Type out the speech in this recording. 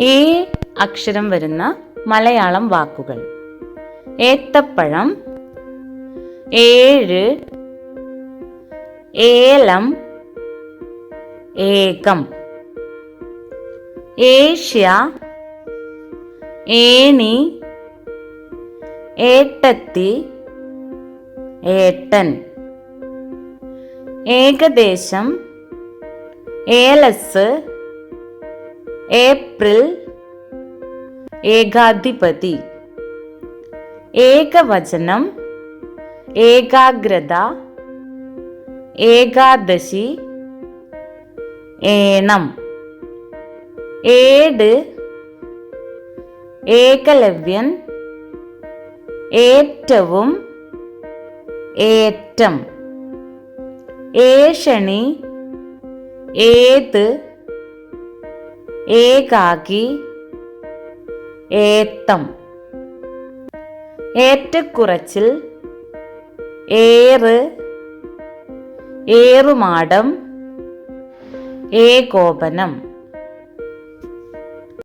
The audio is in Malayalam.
ഏ അക്ഷരം വരുന്ന മലയാളം വാക്കുകൾ. ഏത്തപ്പഴം ഏഴ് ഏലം ഏകം. ഏഷ്യ ഏണി ഏട്ടത്തി ഏട്ടൻ. ഏകദേശം ഏലസ് ഏപ്രിൽ ഏകാധിപതി. ഏകവചനം ഏകാഗ്രത ഏകാദശി ഏണം. ഏട് ഏകലവ്യൻ ഏറ്റവും ഏറ്റം. ഏഷണി ഏത് ഏകാകി ഏത്തം. ഏറ്റക്കുറച്ചിൽ ഏറ്. ഏറുമാടം. ഏകോപനം.